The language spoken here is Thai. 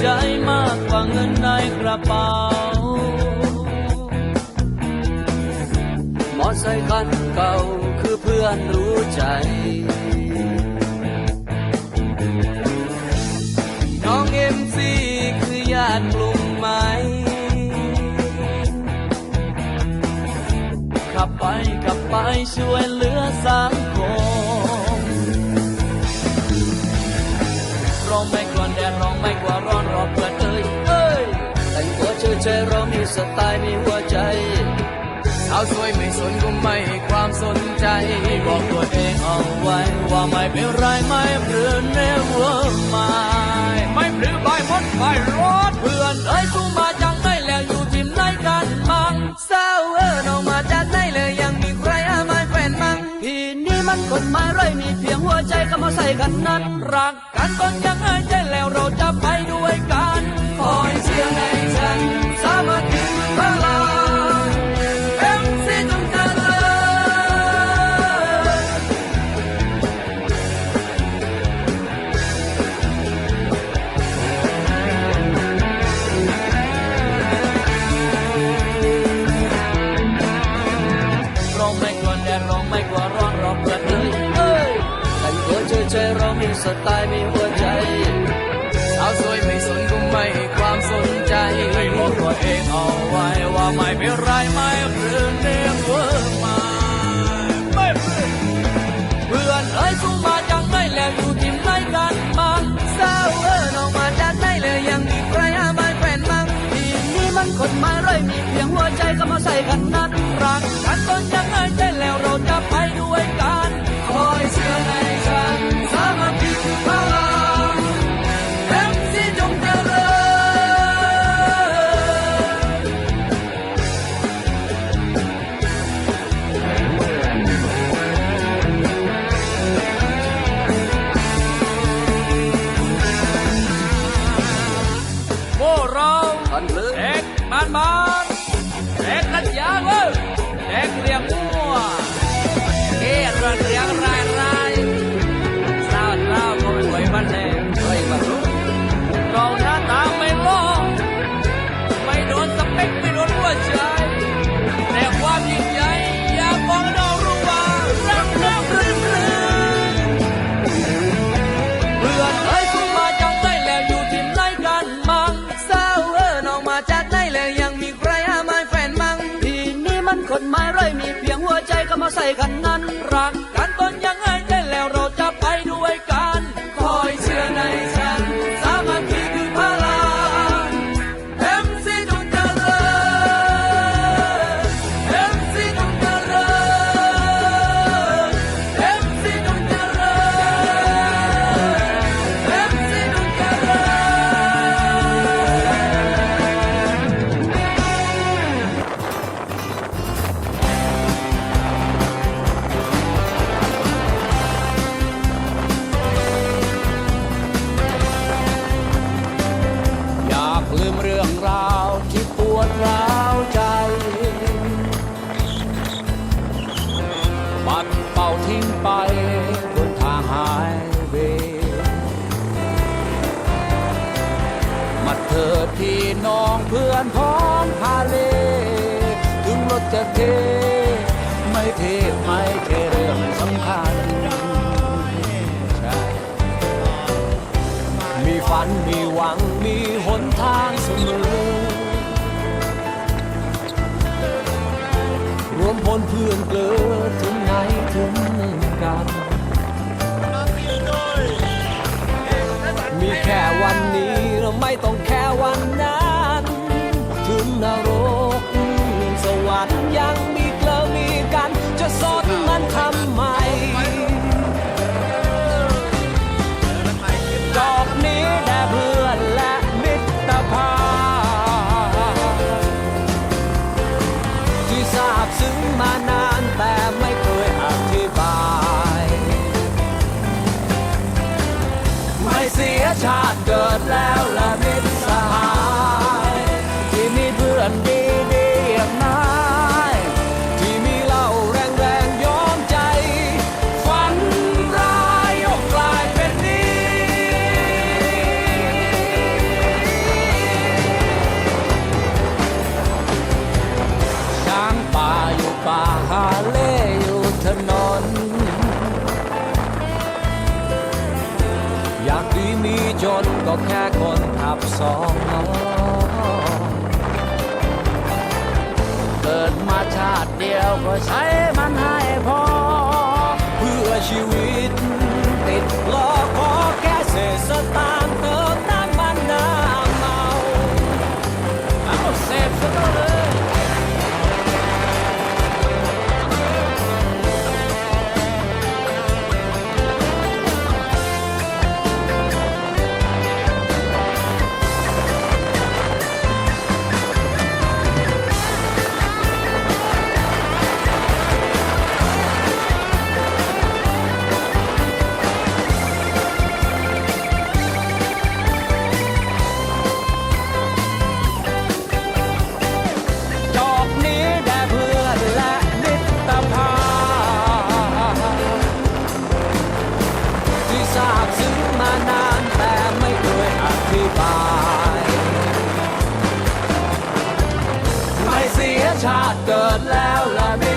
ใจมากกว่าเงินในกระเป๋า มอไซคันเก่าคือเพื่อนรู้ใจ น้องเอ็มซีคือญาติกลุ่มไหม ขับไปขับไปช่วยเหลือสังคม ไม่กว่าร้อนรอบเปิดเอ้ยเอ้ยแต่งตัวเฉยเฉยเรามีสไตล์มีหัวใจสาวสวยไม่สนก็ไม่ความสนใจบอกตัวเองเอาไว้ ว่าไม่เป็นไรไม่เปลือเนเวอร์ไม่ไม่หรือใบมดไม่รอดเพื่อนเอ้ยกูมา ขนาดรักกันตอนยังหายใจแล้วเราจะไปด้วย ช่เรามีสไตล์มีหัวใจ สาวสวยไม่สนก็ไม่ ใส่กันนั้นรักก บ้านพร้อมพาเล ถึงรถจะเท ไม่เทไม่เทเรื่องสำคัญมีฝันมีหวังมีหนทางเสมอรวมพลเพื่อนเกลือถึงไหนถึง จนก็แค่คนขับสองเกิดมาชาติเดียวก็ใช้มันให้พอ เพื่อชีวิต ติเกิดแล้วและ